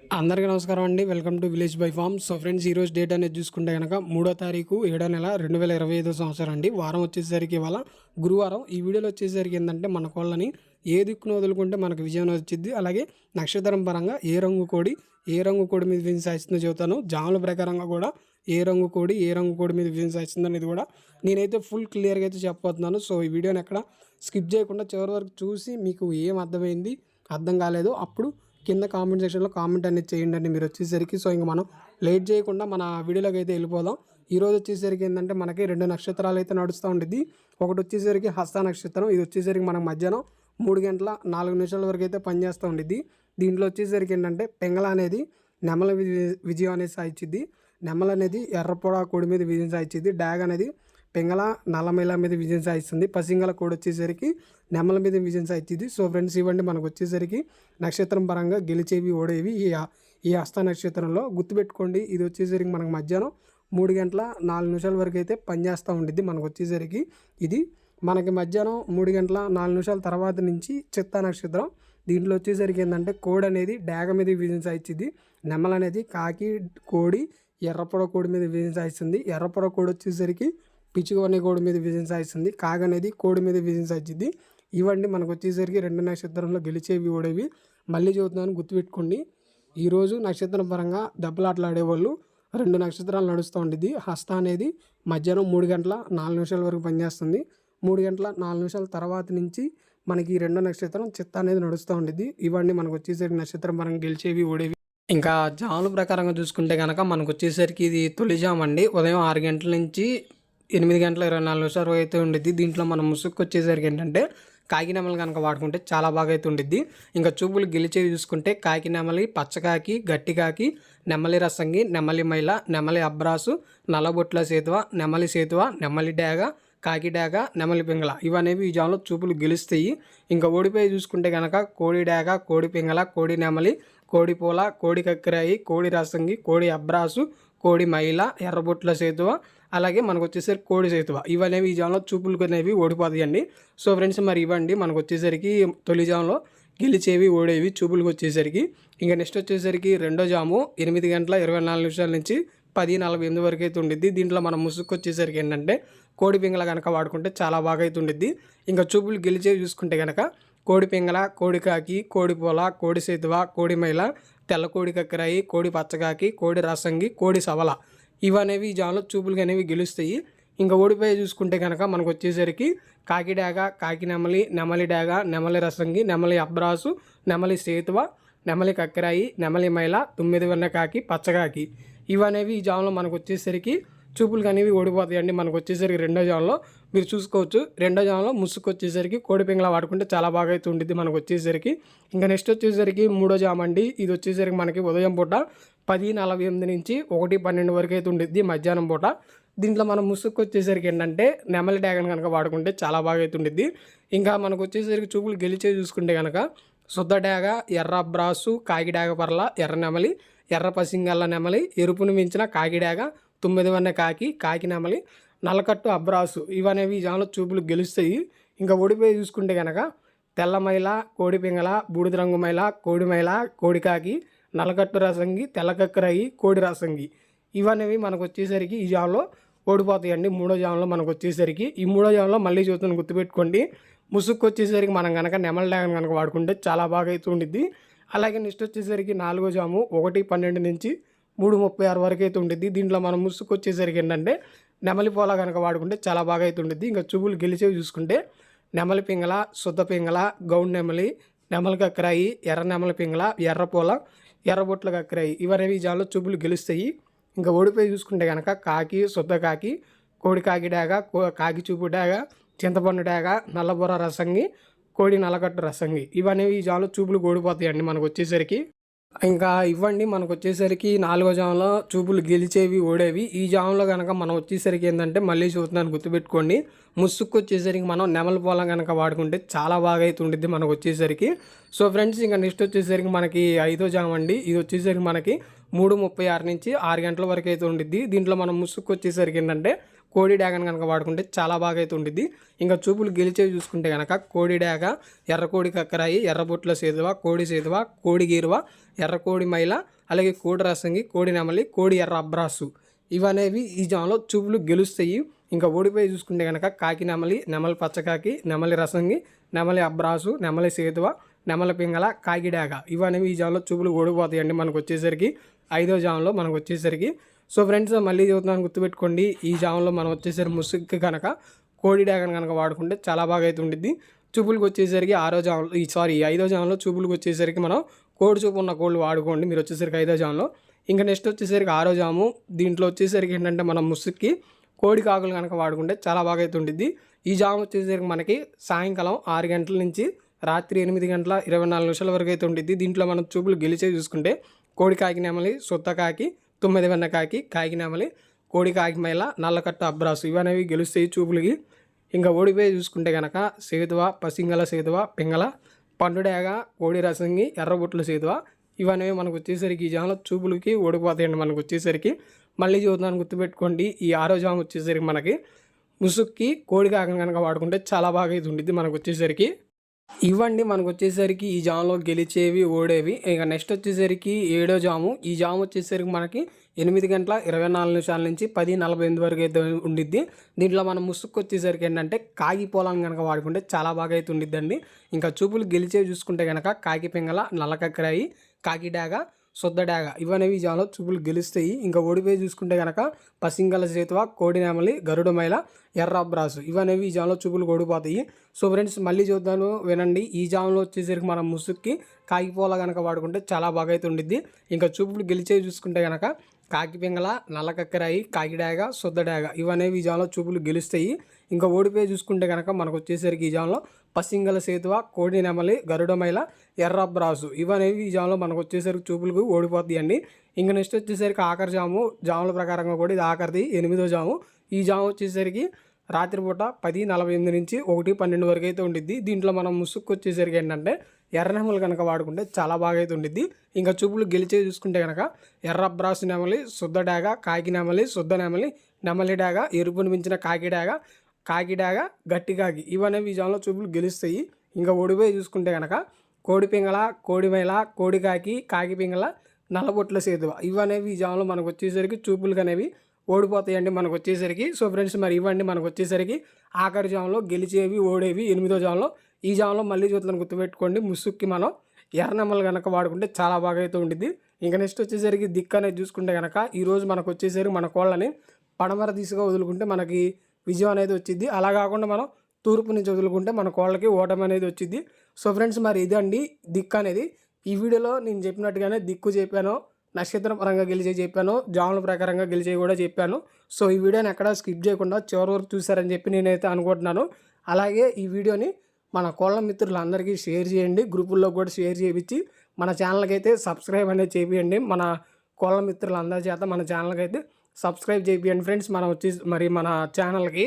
అందరికీ నమస్కారం అండి. Welcome to village by farm so friends ఈ రోజు డేట్ అనేది చూసుకుంటే కనుక మూడో తారీఖు ఏడో నెల రెండు వేల ఇరవై ఐదో సంవత్సరం అండి. వారం వచ్చేసరికి ఇవాళ గురువారం. ఈ వీడియోలో వచ్చేసరికి ఏంటంటే మన కోళ్ళని ఏ దిక్కును వదులుకుంటే మనకు విజయం వచ్చింది అలాగే నక్షత్రం పరంగా ఏ రంగు కోడి ఏ రంగు కోడి మీద విజయం సాధిస్తుందో చెబుతాను. జాముల ప్రకారంగా కూడా ఏ రంగు కోడి ఏ రంగు కోడి మీద విజయం సాధిస్తుంది అనేది కూడా నేనైతే ఫుల్ క్లియర్గా అయితే చెప్పబోతున్నాను. సో ఈ వీడియోని ఎక్కడ స్కిప్ చేయకుండా చివరి వరకు చూసి మీకు ఏం అర్థమైంది అర్థం కాలేదు అప్పుడు కింద కామెంట్ సెక్షన్లో కామెంట్ అనేది చేయండి అండి మీరు వచ్చేసరికి. సో ఇంక మనం లేట్ చేయకుండా మన వీడియోలోకి అయితే వెళ్ళిపోదాం. ఈరోజు వచ్చేసరికి ఏంటంటే మనకి రెండు నక్షత్రాలు అయితే నడుస్తూ ఉండేది ఒకటి వచ్చేసరికి హస్త నక్షత్రం ఇది వచ్చేసరికి మనకు మధ్యాహ్నం మూడు గంటల నాలుగు నిమిషాల వరకు అయితే పనిచేస్తూ ఉండిద్ది. దీంట్లో వచ్చేసరికి ఏంటంటే పెంగళ అనేది నెమల విజయం అనేది సాధించింది నెమల అనేది ఎర్రపొడ కోడి మీద విజయం సాధించింది డ్యాగ్ అనేది పెంగళ నల్లమేళ మీద విజయం సాధిస్తుంది. పసింగల కోడి వచ్చేసరికి నెమల మీద విజయం సాధించింది. సో ఫ్రెండ్స్ ఇవ్వండి మనకు వచ్చేసరికి నక్షత్రం పరంగా గెలిచేవి ఓడేవి ఈ ఈ హస్త నక్షత్రంలో. గుర్తుపెట్టుకోండి ఇది వచ్చేసరికి మనకు మధ్యాహ్నం మూడు గంటల నాలుగు నిమిషాల వరకు అయితే పనిచేస్తూ ఉండిద్ది. మనకు వచ్చేసరికి ఇది మనకి మధ్యాహ్నం మూడు గంటల నాలుగు నిమిషాల తర్వాత నుంచి చిత్తా నక్షత్రం. దీంట్లో వచ్చేసరికి ఏంటంటే కోడి అనేది డాగ మీద విజయం సాధించింది. నెమలనేది కాకి కోడి ఎర్రపొడ కోడి మీద విజయం సాధిస్తుంది. ఎర్రపొడ కోడి వచ్చేసరికి పిచ్చుకొనే కోడి మీద విజయం సాధిస్తుంది కాగ అనేది కోడి మీద విజయం సాధించింది ఇవన్నీ మనకు వచ్చేసరికి రెండు నక్షత్రంలో గెలిచేవి ఓడేవి. మళ్ళీ చదువుతున్నాను గుర్తుపెట్టుకోండి. ఈరోజు నక్షత్రం పరంగా దెబ్బలాటలాడేవాళ్ళు రెండు నక్షత్రాలు నడుస్తూ ఉండేది హస్త అనేది మధ్యాహ్నం మూడు గంటల నాలుగు నిమిషాల వరకు పనిచేస్తుంది. మూడు గంటల నాలుగు నిమిషాల తర్వాత నుంచి మనకి రెండో నక్షత్రం చిత్త అనేది నడుస్తూ ఉండేది ఇవన్నీ మనకు వచ్చేసరికి నక్షత్రం పరంగా గెలిచేవి ఓడేవి. ఇంకా జాముల ప్రకారంగా చూసుకుంటే కనుక మనకు వచ్చేసరికి ఇది తొలి జామ్ అండి ఉదయం ఆరు గంటల నుంచి ఎనిమిది గంటల ఇరవై నాలుగు నిమిషాలు అయితే ఉండిద్ది. దీంట్లో మనం ముసుగు వచ్చేసరికి ఏంటంటే కాకినామలు కనుక వాడుకుంటే చాలా బాగా అయితే ఉండిద్ది. ఇంకా చూపులు గెలిచేవి చూసుకుంటే కాకి నెమలి పచ్చకాకి గట్టి కాకి నెమలి రసంగి నెమలి మైల నెమలి అబ్రాసు నల్లబొట్ల సేతువ నెమలి సేతువ నెమలి డాగ కాకి డేగ నెమలి పింగళ. ఇవనేవి ఈ జాములో చూపులు గెలుస్తాయి. ఇంకా ఓడిపోయి చూసుకుంటే కనుక కోడి డాగ కోడి పింగళ కోడి నెమలి కోడి పూల కోడి కక్కిరాయి కోడి రసంగి కోడి అబ్రాసు కోడి మైల ఎర్రబొట్ల సేతువ అలాగే మనకు వచ్చేసరికి కోడి చేతువ. ఇవనేవి ఈ జామ్లో చూపులు అనేవి ఓడిపోతాయండి సో ఫ్రెండ్స్ మరి ఇవ్వండి మనకు వచ్చేసరికి తొలి జామ్లో గెలిచేవి ఓడేవి చూపులకు వచ్చేసరికి ఇంకా నెక్స్ట్ వచ్చేసరికి రెండో జాము ఎనిమిది గంటల ఇరవై నాలుగు నిమిషాల నుంచి పది నలభై ఎనిమిది వరకు అయితే ఉండిద్ది. దీంట్లో మనం ముసుగు వచ్చేసరికి ఏంటంటే కోడి పింగళ కనుక వాడుకుంటే చాలా బాగా అయితే ఉండిద్ది. ఇంకా చూపులు గెలిచేవి చూసుకుంటే కనుక కోడి పింగళ కోడి కాకి కోడి పూల కోడి సేతువ కోడి మైల తెల్ల కోడి కక్కరాయి కోడి పచ్చకాకి కోడి రసంగి కోడి సవల ఇవనేవి ఈ జాములో చూపులు అనేవి గెలుస్తాయి. ఇంకా ఓడిపోయి చూసుకుంటే కనుక మనకు వచ్చేసరికి కాకి డాగ కాకి నెమలి నెమలి డాగ నెమలి రసంగి నెమలి అబ్రాసు నెమలి సేతువ నెమలి కక్కరాయి నెమలి మైల తొమ్మిది వెన్న కాకి పచ్చకాకి ఇవనేవి ఈ జాములో మనకు వచ్చేసరికి చూపులు అనేవి ఓడిపోతాయండి మనకు వచ్చేసరికి రెండో జాములో మీరు చూసుకోవచ్చు. రెండో జాములో ముసుగు వచ్చేసరికి కోడి పింగళ వాడుకుంటే చాలా బాగా అయితే ఉండిద్ది మనకు వచ్చేసరికి. ఇంకా నెక్స్ట్ వచ్చేసరికి మూడో జామండి. ఇది వచ్చేసరికి మనకి ఉదయం పూట పది నలభై ఎనిమిది నుంచి ఒకటి పన్నెండు వరకు అయితే ఉండిద్ది మధ్యాహ్నం పూట. దీంట్లో మనం ముసుగు వచ్చేసరికి ఏంటంటే నెమలి డ్యాగన్ కనుక వాడుకుంటే చాలా బాగా అయితే ఉండిద్ది. ఇంకా మనకు వచ్చేసరికి చూపులు గెలిచే చూసుకుంటే కనుక శుద్ధ డాగ ఎర్ర బ్రాసు కాకి డ్యాగ పర్ల ఎర్ర నెమలి ఎర్ర పసింగల్ల నెమలి ఎరుపును మించిన కాకి డ్యాగ తొమ్మిది వన్న కాకి కాకి నెమలి నలకట్టు అబ్రాసు ఇవనేవి ఈ చూపులు గెలుస్తాయి. ఇంకా ఓడిపోయి చూసుకుంటే కనుక తెల్ల మైల కోడి బూడిద రంగు మైల కోడిమైల కోడికాకి నల్లకట్టు రసంగి తెల్లకక్కరాయి కోడి రసంగి. ఇవనేవి మనకు వచ్చేసరికి ఈ జాములో ఓడిపోతాయండి. మూడో జాములో మనకు వచ్చేసరికి ఈ మూడో జాములో మళ్ళీ చూస్తాను గుర్తుపెట్టుకోండి. ముసుక్కు వచ్చేసరికి మనం కనుక నెమల డ్యాగన్ కనుక వాడుకుంటే చాలా బాగా అయితే ఉండిద్ది అలాగే నెక్స్ట్ వచ్చేసరికి నాలుగో జాము ఒకటి పన్నెండు నుంచి మూడు ముప్పై ఆరు వరకు అయితే ఉండిద్ది దీంట్లో మనం ముసుక్కు వచ్చేసరికి ఏంటంటే నెమలి పోలా కనుక వాడుకుంటే చాలా బాగా అయితే ఉండిద్ది ఇంకా చూపులు గెలిచేవి చూసుకుంటే నెమలి పింగళ శుద్ధ పింగళ గౌండ్ నెమలి నెమలి కక్కరాయి ఎర్ర నెమలి పింగళ ఎర్ర పోల ఎర్రబొట్ల కక్కరాయి ఇవనేవి జాలో చూపులు గెలుస్తాయి. ఇంకా ఓడిపోయి చూసుకుంటే కనుక కాకి శుద్ధ కాకి కోడి కాకి డాగ కో- కాకి చూపు డాగ చింతపండు డాగ నల్లబొర రసంగి కోడి నల్లగట్టు రసంగి. ఇవనేవి ఈ జాలో చూపులు ఓడిపోతాయండి మనకు వచ్చేసరికి. ఇంకా ఇవ్వండి మనకు వచ్చేసరికి నాలుగో జాములో చూపులు గెలిచేవి ఓడేవి. ఈ జాములో కనుక మనం వచ్చేసరికి ఏంటంటే మళ్ళీ చూస్తున్నాను గుర్తుపెట్టుకోండి. ముసుక్కు వచ్చేసరికి మనం నెమల పొలం కనుక వాడుకుంటే చాలా బాగా అయితే ఉండిద్ది మనకు వచ్చేసరికి. సో ఫ్రెండ్స్ ఇంకా నెక్స్ట్ వచ్చేసరికి మనకి ఐదో జామ్ అండి. ఇది వచ్చేసరికి మనకి మూడు ముప్పై ఆరు నుంచి ఆరు గంటల వరకు అయితే ఉండిద్ది. దీంట్లో మనం ముసుక్కు వచ్చేసరికి ఏంటంటే కోడి డ్యాగన్ కనుక వాడుకుంటే చాలా బాగా అయితే ఉంటుంది ఇంకా చూపులు గెలిచేవి చూసుకుంటే కనుక కోడి డ్యాగ ఎర్ర కోడి కక్కరాయి ఎర్రబొట్ల సేదువ కోడి సేదువ కోడి గీరువ ఎర్ర కోడి మైల అలాగే కోడి రసంగి కోడి నెమలి కోడి ఎర్ర అబ్రాసు. ఇవనేవి ఈ జామలో చూపులు గెలుస్తాయి. ఇంకా ఓడిపోయి చూసుకుంటే కనుక కాకి నెమలి నెమలి పచ్చకాకి నెమలి రసంగి నెమలి అబ్రాసు నెమలి సేతువ నెమలి పింగళ కాకిడాగ ఇవనేవి ఈ జామలో చూపులు ఓడిపోతాయండి మనకు వచ్చేసరికి. ఐదో జామలో మనకు వచ్చేసరికి. సో ఫ్రెండ్స్ మళ్ళీ చదువుతున్నాను గుర్తుపెట్టుకోండి. ఈ జామలో మనం వచ్చేసరికి ముసుగు కనుక కోడి డాగన్ కనుక వాడుకుంటే చాలా బాగా అయితే ఉండిద్ది. చూపులకు వచ్చేసరికి ఆరో జామలో ఈ సారీ ఐదో జామలో చూపులకు వచ్చేసరికి మనం కోడి చూపు ఉన్న కోళ్ళు వాడుకోండి. మీరు వచ్చేసరికి ఐదో జామలో. ఇంకా నెక్స్ట్ వచ్చేసరికి ఆరో జాము. దీంట్లో వచ్చేసరికి ఏంటంటే మనం ముసుగుకి కోడి కాకులు కనుక వాడుకుంటే చాలా బాగా అయితే ఉండిద్ది. ఈ జాము వచ్చేసరికి మనకి సాయంకాలం ఆరు గంటల నుంచి రాత్రి ఎనిమిది గంటల ఇరవై నాలుగు నిమిషాల వరకు అయితే ఉండిద్ది. దీంట్లో మనం చూపులు గెలిచే చూసుకుంటే కోడి కాకి నెమలి సొత్త కాకి తొమ్మిది వెన్న కాకి కాకినామలి కోడి కాకిమైల నల్లకట్ట అబ్రాసు. ఇవనేవి గెలుస్తాయి చూపులకి. ఇంకా ఓడిపోయి చూసుకుంటే కనుక సేతువ పసింగల సేతువ పింగళ పండుడేగ కోడి రసంగి ఎర్రబొట్ల సేతువ ఇవనేవి మనకు వచ్చేసరికి ఈ జామలో చూపులకి ఓడిపోతాయండి మనకు వచ్చేసరికి. మళ్ళీ చూద్దాం గుర్తుపెట్టుకోండి ఈ ఆరో జాము వచ్చేసరికి మనకి ముసుక్కి కోడి కాకని కనుక వాడుకుంటే చాలా బాగా ఇది ఉండిద్ది మనకు వచ్చేసరికి. ఇవ్వండి మనకు వచ్చేసరికి ఈ జామ్లో గెలిచేవి ఓడేవి. ఇక నెక్స్ట్ వచ్చేసరికి ఏడో జాము. ఈ జాము వచ్చేసరికి మనకి ఎనిమిది గంటల ఇరవై నాలుగు నిమిషాల నుంచి పది నలభై ఎనిమిది వరకు అయితే ఉండిద్ది. దీంట్లో మనం ముసుక్కు వచ్చేసరికి ఏంటంటే కాగి పొలాన్ని కనుక వాడుకుంటే చాలా బాగా అయితే ఉండిద్దండి. ఇంకా చూపులు గెలిచేవి చూసుకుంటే కనుక కాకి పింగళ నల్లకక్కరాయి కాకిడాగా డాగ శుద్ధ డాగ ఇవనేవి ఈ జాలో చూపులు గెలుస్తాయి. ఇంకా ఓడిపోయి చూసుకుంటే కనుక పసింగల చేతువ కోడి నెమలి గరుడ ఎర్ర ఇవనేవి ఈ చూపులు ఓడిపోతాయి. సో ఫ్రెండ్స్ మళ్ళీ చూద్దాను వినండి. ఈ జామలో వచ్చేసరికి మనం ముసుక్కి కాకిపోల కనుక వాడుకుంటే చాలా బాగా అయితే ఉండిద్ది ఇంకా చూపులు గెలిచేవి చూసుకుంటే కనుక కాకి పింగళ నల్లకక్కరాయి కాకిడాగ శుద్ధడాగ ఇవనేవి ఈ జామలో చూపులు గెలుస్తాయి. ఇంకా ఓడిపోయి చూసుకుంటే కనుక మనకు వచ్చేసరికి ఈ జామలో పసింగల సేతువ కోడి నెమలి గరుడమైల ఎర్ర బ్రాసు ఇవనేవి ఈ జాములో మనకు వచ్చేసరికి చూపులకు ఓడిపోతాయండి ఇంకా నెక్స్ట్ వచ్చేసరికి ఆఖరి జాము జాముల ప్రకారంగా కూడా ఇది ఆఖరిది ఎనిమిదో జాము. ఈ జాము వచ్చేసరికి రాత్రిపూట పది నలభై ఎనిమిది నుంచి ఒకటి పన్నెండు వరకు అయితే ఉండిద్ది. దీంట్లో మనం ముసుక్కు వచ్చేసరికి ఏంటంటే ఎర్ర నెమలు కనుక వాడుకుంటే చాలా బాగా అయితే ఉండిద్ది. ఇంకా చూపులు గెలిచే చూసుకుంటే కనుక ఎర్ర బ్రాసు నెమలి శుద్ధ డాగ కాకి నెమలి శుద్ధ నెమలి నెమలి డాగ ఎరుపును మించిన కాకి డాగ కాకిడాగ గట్టికాకి గట్టి కాకి ఇవనేవి ఈ జాములో చూపులు గెలుస్తాయి. ఇంకా ఓడిపోయి చూసుకుంటే కనుక కోడి పింగళ కోడి మైల కోడి కాకి పింగళ నల్లబొట్ల సేతువ. ఇవనేవి ఈ జాములో మనకు వచ్చేసరికి చూపులు అనేవి ఓడిపోతాయండి మనకు వచ్చేసరికి. సో ఫ్రెండ్స్ మరి ఇవ్వండి మనకు వచ్చేసరికి. ఆఖరి జామంలో గెలిచేవి ఓడేవి ఎనిమిదో జామ్లో ఈ జామ్లో మళ్ళీ చూద్దాం గుర్తుపెట్టుకోండి. ముసుక్కి మనం ఎర్రనమ్మలు కనుక వాడుకుంటే చాలా బాగా అయితే ఉండిద్ది. ఇంకా నెక్స్ట్ వచ్చేసరికి దిక్కు అనేది చూసుకుంటే కనుక ఈరోజు మనకు వచ్చేసరికి మన కోళ్ళని పడమర దిశగా వదులుకుంటే మనకి విజయం అనేది వచ్చింది అలా కాకుండా మనం తూర్పు నుంచి వదులుకుంటే మన కోళ్ళకి ఓటమి అనేది వచ్చింది సో ఫ్రెండ్స్ మరి ఇదండి దిక్కు అనేది. ఈ వీడియోలో నేను చెప్పినట్టుగానే దిక్కు చెప్పాను. నక్షత్రం పరంగా గెలిచే చెప్పాను. జాముల ప్రకారంగా గెలిచే కూడా చెప్పాను. సో ఈ వీడియోని ఎక్కడ స్కిప్ చేయకుండా చివరి వరకు చూసారని చెప్పి నేనైతే అనుకుంటున్నాను. అలాగే ఈ వీడియోని మన కోళ్ళ మిత్రులందరికీ షేర్ చేయండి. గ్రూపుల్లో కూడా షేర్ చేయించి మన ఛానల్కి అయితే సబ్స్క్రైబ్ అనేది చేయండి మన కోళ్ళ మిత్రులందరి చేత మన ఛానల్కి అయితే సబ్స్క్రైబ్ చేయండి ఫ్రెండ్స్ మనం వచ్చి మరి మన ఛానల్కి